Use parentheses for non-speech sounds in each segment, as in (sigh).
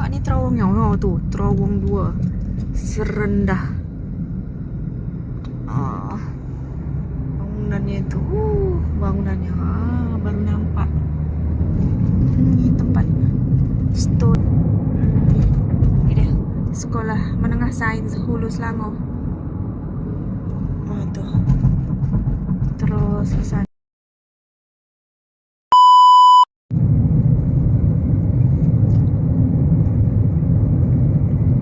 tengok ni terowongnya. Oh tu, terowong dua. Serendah. Ah. Bangunannya tu. Uh, bangunannya. Ah, baru nampak. Ni tempat store. Hmm. Ni dia. Sekolah Menengah Sains Hulu Selangor. Oh tu. Terus ke sana.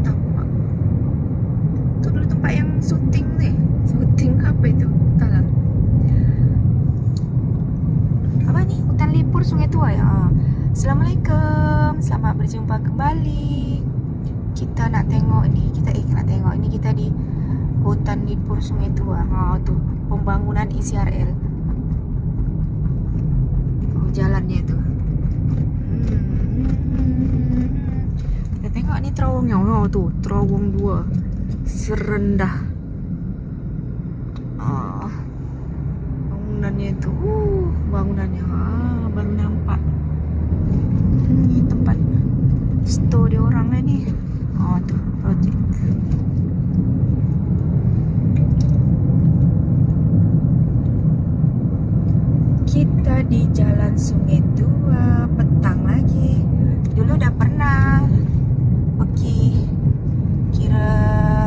Tampak. Tu dulu tempat yang syuting ni. Syuting ke apa itu? Entahlah. Apa ni? Hutan Sungai Tua ya. Ha. Assalamualaikum. Selamat berjumpa kembali. Kita nak tengok ni. Kita eh nak tengok ni kita di Hutan Lipur Sungai Tua. Ha tu. Pembangunan E ICRL. Oh, jalannya tu. Hmm. Kita tengok ni terowongnya. Oh tu, terowong dua. Serendah. Ah. Bangunannya tu. Uh, bangunannya. Ah, baru nampak. Ni tempat store dia orang lah ni. Oh tu, projek. Kita di Jalan Sungai Tua petang lagi. Dulu dah pernah pergi kira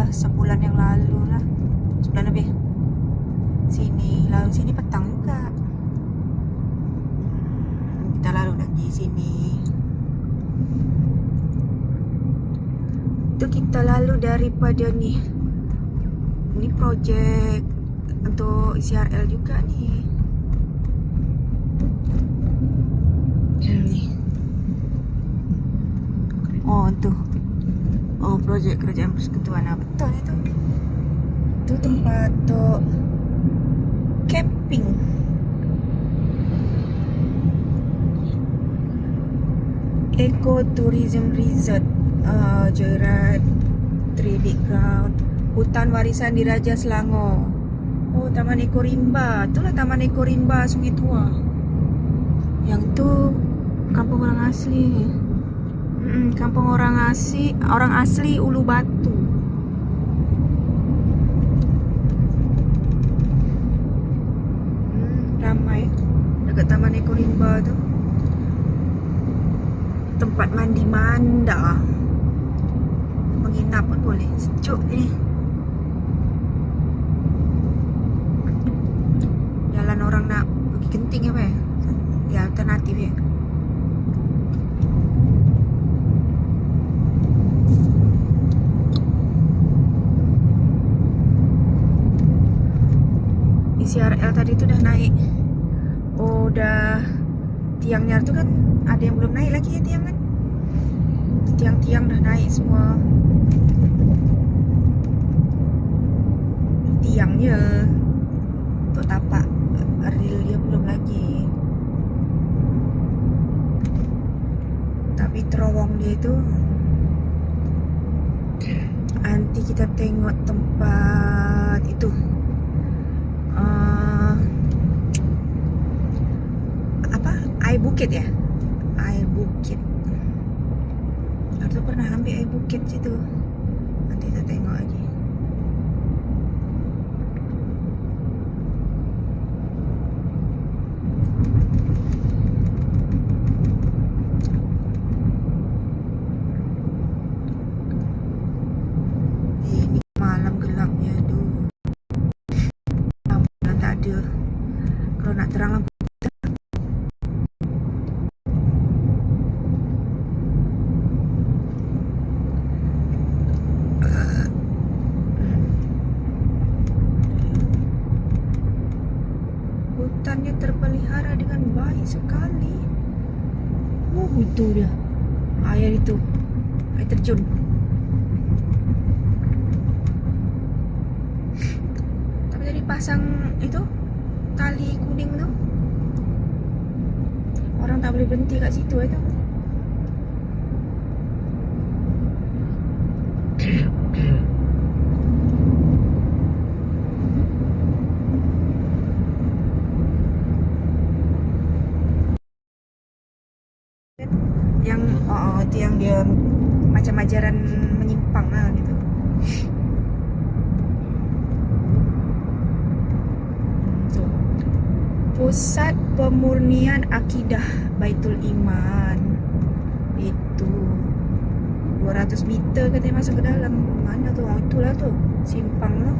sebulan yang lalu lah. Sebulan lebih. Sini, lalu sini petang juga. Hmm, Kita lalu lagi sini. Itu kita lalu daripada ni. Ni projek untuk ICRL juga ni. Ni. Oh tu. Oh projek kerajaan persekutuan ah betul itu. Tu tempat untuk camping. Eco Tourism Resort uh, Joyride Trading Ground. Hutan Warisan Diraja Selangor. Oh Taman Eko Rimba. Itulah Taman Eko Rimba Sungai Tua. Yang tu Kampung orang asli. Mm, Kampung orang asli Orang asli Ulu Batu. Hmm, Ramai Dekat Taman Eko Rimba tu. Tempat mandi manda menginap pun boleh sejuk ni? Jalan orang nak pergi genting apa ya? Ya alternatif ya? ICRL tadi tu dah naik. Oh dah tiangnya tu kan ada yang belum naik lagi ya tiang kan? Tiang-tiang dah naik semua tiangnya untuk tapak rel dia belum lagi. Tapi terowong dia tu nanti kita tengok tempat itu. Uh, apa? Air bukit ya? Air bukit. Aku pernah ambil air bukit situ. Nanti kita tengok lagi terpelihara dengan baik sekali. Oh, itu dia. Air itu. Air terjun. Tapi tadi pasang itu tali kuning tu. Orang tak boleh berhenti kat situ itu. yang oh, itu yang dia macam ajaran menyimpang lah gitu. Tuh. Pusat Pemurnian Akidah Baitul Iman. Itu. 200 meter katanya masuk ke dalam. Mana tu? Oh itulah tu. Simpang tu.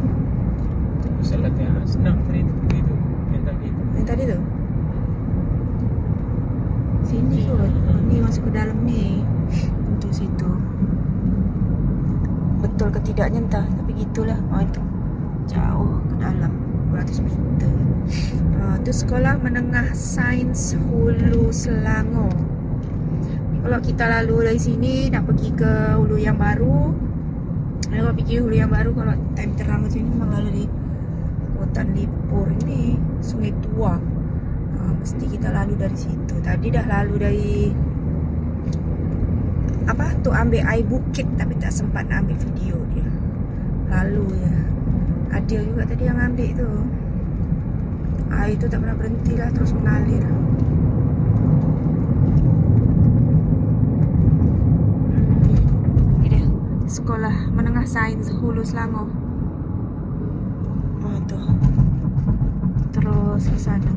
Pusat latihan senang tadi tu itu yang tadi tu. Yang tadi tu? Sini Ni. kot. Oh, Ni masuk ke dalam ni. Untuk situ. Betul ke tidaknya entah Tapi gitulah. Oh itu. Jauh ke dalam 200 meter. Uh, Itu sekolah menengah Sains Hulu Selangor. Kalau kita lalu dari sini Nak pergi ke Hulu yang baru Kalau pergi Hulu yang baru Kalau time terang ke sini Memang lalu di Hutan Lipur ini Sungai Tua. Uh, Mesti kita lalu dari situ. Tadi dah lalu dari Apa? Tu ambil air bukit Tapi tak sempat nak ambil video dia. Lalu ya Ada juga tadi yang ambil tu. Air tu tak pernah berhenti lah Terus mengalir. Ini dia. Sekolah Menengah Sains Hulu Selangor. Oh tu. Terus ke sana.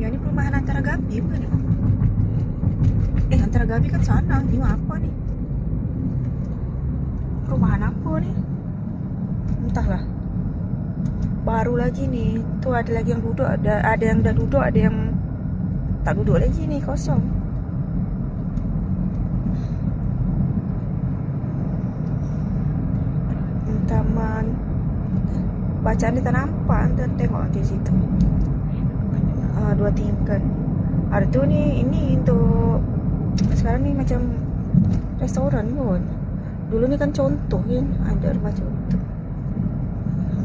Ya ni perumahan antara Gabi bukan ni? Eh antara Gabi kan sana Ni apa ni? Perumahan apa ni? Entahlah. Baru lagi ni Tu ada lagi yang duduk Ada, ada yang dah duduk Ada yang Tak duduk lagi ni Kosong. Taman Bacaan dia tak nampak. Kita tengok di situ. Uh, Dua tingkat Ada tu ni Ini untuk Sekarang ni macam Restoran pun Dulu ni kan contoh kan Ada rumah contoh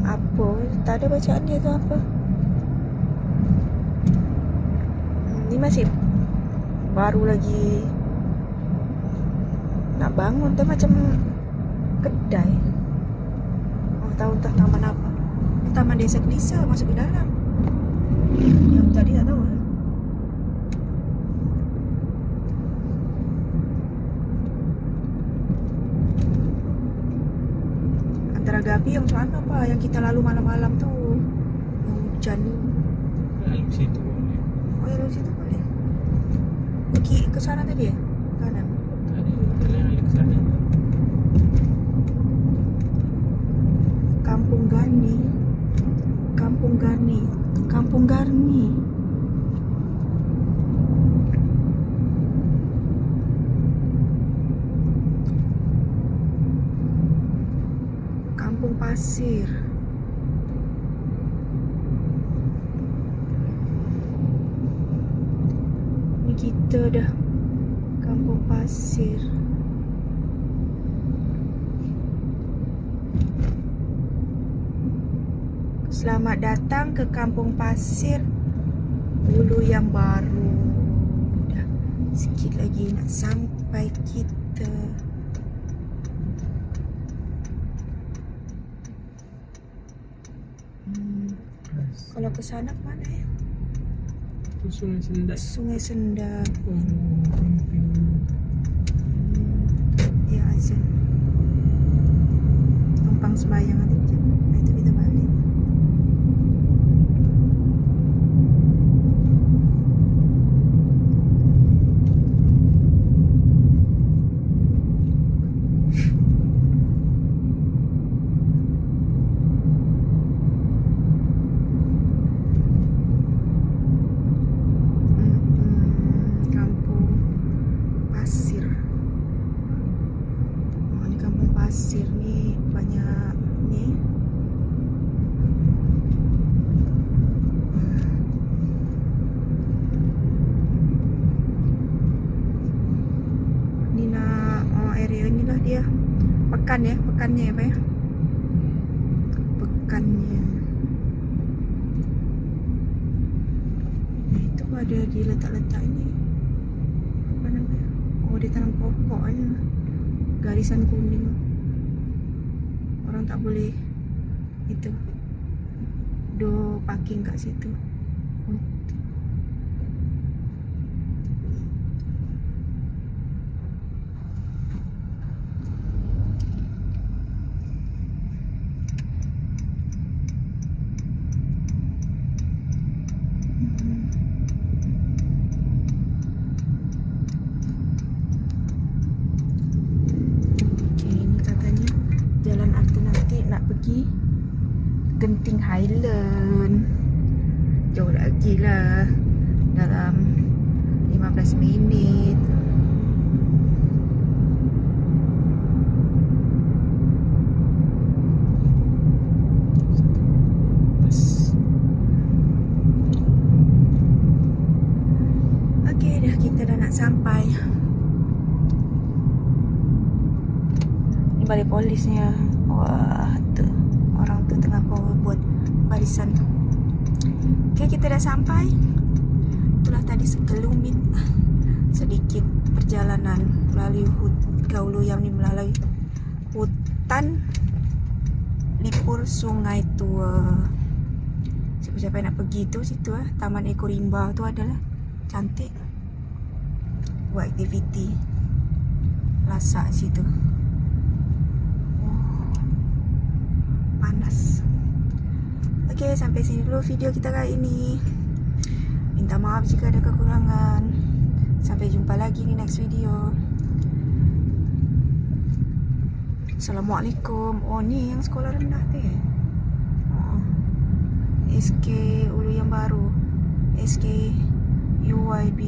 Apa? Tak ada bacaan dia tu apa? Hmm, Ni masih Baru lagi Nak bangun tu macam Kedai. Oh tahu entah taman apa? Taman Desa Kelisa Masuk ke dalam. Yang tadi tak tahu Gabi yang sana apa Yang kita lalu malam-malam tu Yang hujan tu Lalu situ boleh. Oh lalu situ boleh Pergi ke sana tadi ya? Kanan Tadi kita lalu ke sana. Kampung Gani Kampung Gani Kampung Garni Kampung Pasir Ni kita dah Kampung Pasir. Selamat datang ke Kampung Pasir. Hulu yang baru. Dah sikit lagi nak sampai kita hmm, Kalau ke sana ke mana ya? Itu sungai sendat. Sungai Sendang Oh, hmm, Ya azan. Numpang sembahyang jam Itu kita balik Hmm, kampung pasir. Oh, ni kampung pasir ni banyak ni. Ni nak oh, area ni lah dia. Pekan ya, pekannya apa ya? Pekannya. Ada diletak-letak ini. Apa namanya? Oh, dia tanam pokok aja. Garisan kuning. Orang tak boleh itu. Do parking kat situ. Oh, itu. Genting Highland. Jauh lagi lah. Dalam 15 minit. Sampai. Ni balik polisnya. Wah, tu. Orang tu tengah buat barisan tu. Okey, kita dah sampai. Itulah tadi sekelumit (laughs) sedikit perjalanan melalui hut Gaulu yang ni melalui hutan Lipur Sungai Tua. Siapa-siapa nak pergi tu situ ah, Taman Eko Rimba tu adalah cantik. Buat aktiviti. Lasak situ. Oh, panas. Okey, sampai sini dulu video kita kali ini. Minta maaf jika ada kekurangan. Sampai jumpa lagi di next video. Assalamualaikum. Oh, ni yang sekolah rendah tu eh. Oh. SK Ulu yang baru. SK UYB